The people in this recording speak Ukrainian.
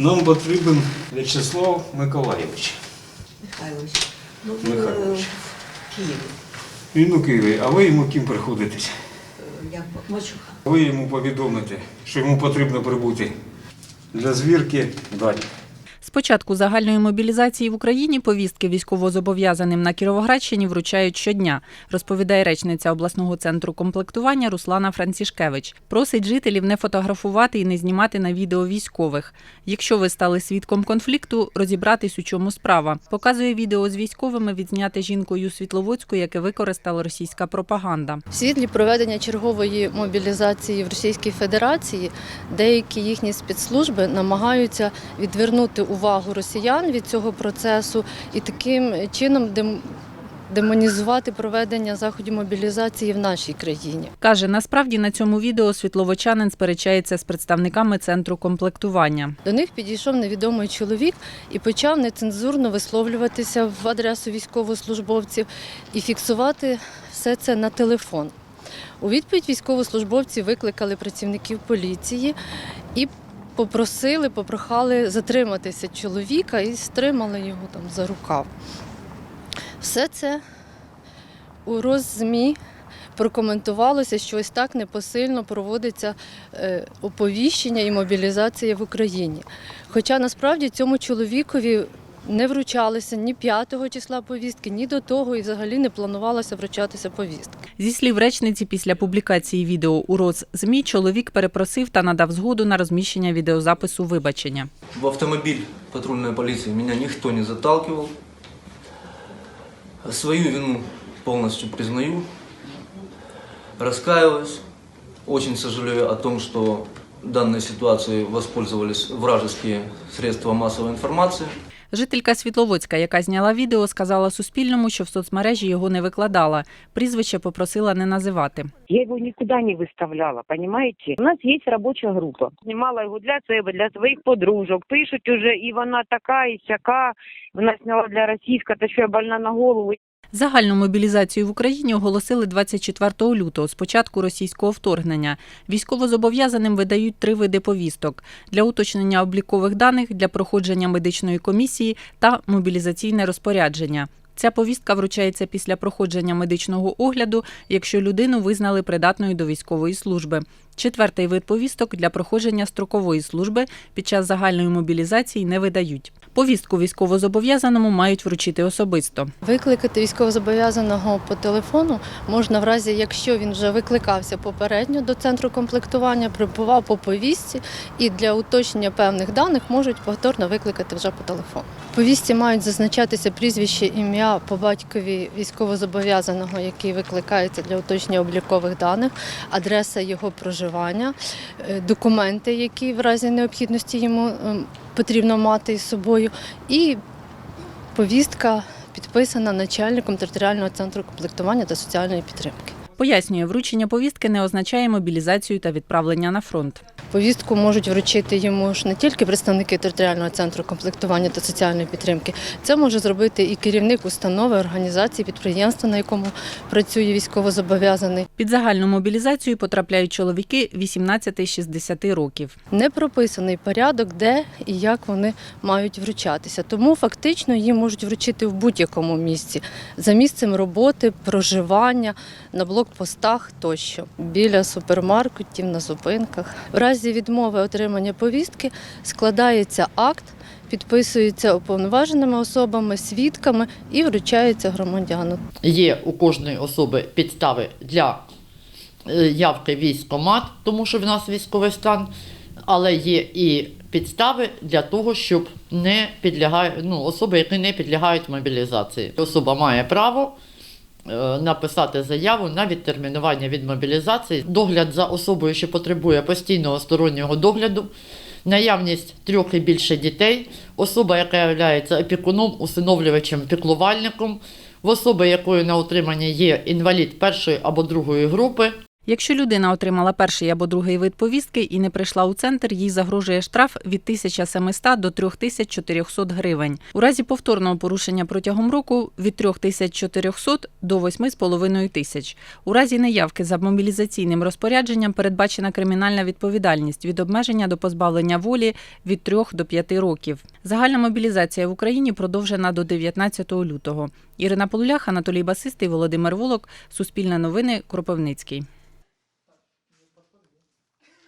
Нам потрібен В'ячеслав Миколаєвич. Михайлович. Ну, він е, Михайлович. в Києві. Він у Києві, а ви йому ким приходитесь? Е, Як Мачуха. Ви йому повідомите, що йому потрібно прибути для звірки далі. З початку загальної мобілізації в Україні повістки військовозобов'язаним на Кіровоградщині вручають щодня, розповідає речниця обласного центру комплектування Руслана Францішкевич. Просить жителів не фотографувати і не знімати на відео військових. Якщо ви стали свідком конфлікту, розібратись у чому справа. Показує відео з військовими, відзняте жінкою Світловодську, яке використала російська пропаганда. В світлі проведення чергової мобілізації в Російській Федерації деякі їхні спецслужби намагаються відвернути увагу росіян від цього процесу і таким чином дем- демонізувати проведення заходів мобілізації в нашій країні. Каже, насправді на цьому відео світловочанин сперечається з представниками центру комплектування. До них підійшов невідомий чоловік і почав нецензурно висловлюватися в адресу військовослужбовців і фіксувати все це на телефон. У відповідь військовослужбовці викликали працівників поліції і попросили, попрохали затриматися чоловіка і стримали його там за рукав. Все це у роззмі прокоментувалося, що ось так непосильно проводиться е, оповіщення і мобілізація в Україні. Хоча насправді цьому чоловікові не вручалися ні 5 числа повістки, ні до того, і взагалі не планувалося вручатися повістки. Зі слів речниці, після публікації відео у РОЗ-ЗМІ чоловік перепросив та надав згоду на розміщення відеозапису вибачення. В автомобиль патрульной полиции меня никто не заталкивал. Свою вину полностью признаю, раскаиваюсь. Очень сожалею о том, что данной ситуацией воспользовались вражеские средства массовой информации. Жителька Світловодська, яка зняла відео, сказала Суспільному, що в соцмережі його не викладала. Прізвище попросила не називати. Я його нікуди не виставляла. розумієте? У нас є робоча група. Знімала його для себе, для своїх подружок. Пишуть уже, і вона така, і сяка. Вона сняла для російська, та що я больна на голову. Загальну мобілізацію в Україні оголосили 24 лютого, з початку російського вторгнення. Військовозобов'язаним видають три види повісток для уточнення облікових даних, для проходження медичної комісії та мобілізаційне розпорядження. Ця повістка вручається після проходження медичного огляду, якщо людину визнали придатною до військової служби. Четвертий вид повісток для проходження строкової служби під час загальної мобілізації не видають. Повістку військовозобов'язаному мають вручити особисто. Викликати військовозобов'язаного по телефону можна в разі, якщо він вже викликався попередньо до центру комплектування, прибував по повістці і для уточнення певних даних можуть повторно викликати вже по телефону. Повістці мають зазначатися прізвище, ім'я по батькові військовозобов'язаного, який викликається для уточнення облікових даних, адреса його проживання, е, документи, які в разі необхідності йому ем, потрібно мати із собою, і повістка підписана начальником територіального центру комплектування та соціальної підтримки. Пояснює, вручення повістки не означає мобілізацію та відправлення на фронт. Повістку можуть вручити йому ж не тільки представники територіального центру комплектування та соціальної підтримки. Це може зробити і керівник установи, організації, підприємства, на якому працює військовозобов'язаний. Під загальну мобілізацію потрапляють чоловіки 18-60 років. Не прописаний порядок, де і як вони мають вручатися. Тому фактично їм можуть вручити в будь-якому місці за місцем роботи, проживання, на блокпостах тощо, біля супермаркетів, на зупинках. В разі відмови отримання повістки складається акт. Підписується уповноваженими особами, свідками і вручається громадяну. Є у кожної особи підстави для е, явки в військкомат, тому що в нас військовий стан, але є і підстави для того, щоб не підлягають ну, особи, які не підлягають мобілізації. Особа має право написати заяву на відтермінування від мобілізації, догляд за особою, що потребує постійного стороннього догляду. Наявність трьох і більше дітей, особа, яка є опікуном, усиновлювачем, піклувальником, в особи, якої на утриманні є інвалід першої або другої групи, Якщо людина отримала перший або другий вид повістки і не прийшла у центр, їй загрожує штраф від 1700 до 3400 гривень. У разі повторного порушення протягом року від 3400 до 8500 тисяч. У разі неявки за мобілізаційним розпорядженням передбачена кримінальна відповідальність від обмеження до позбавлення волі від 3 до 5 років. Загальна мобілізація в Україні продовжена до 19 лютого. Ірина Полулях, Анатолій Басистий, Володимир Волок, Суспільне новини, Кропивницький.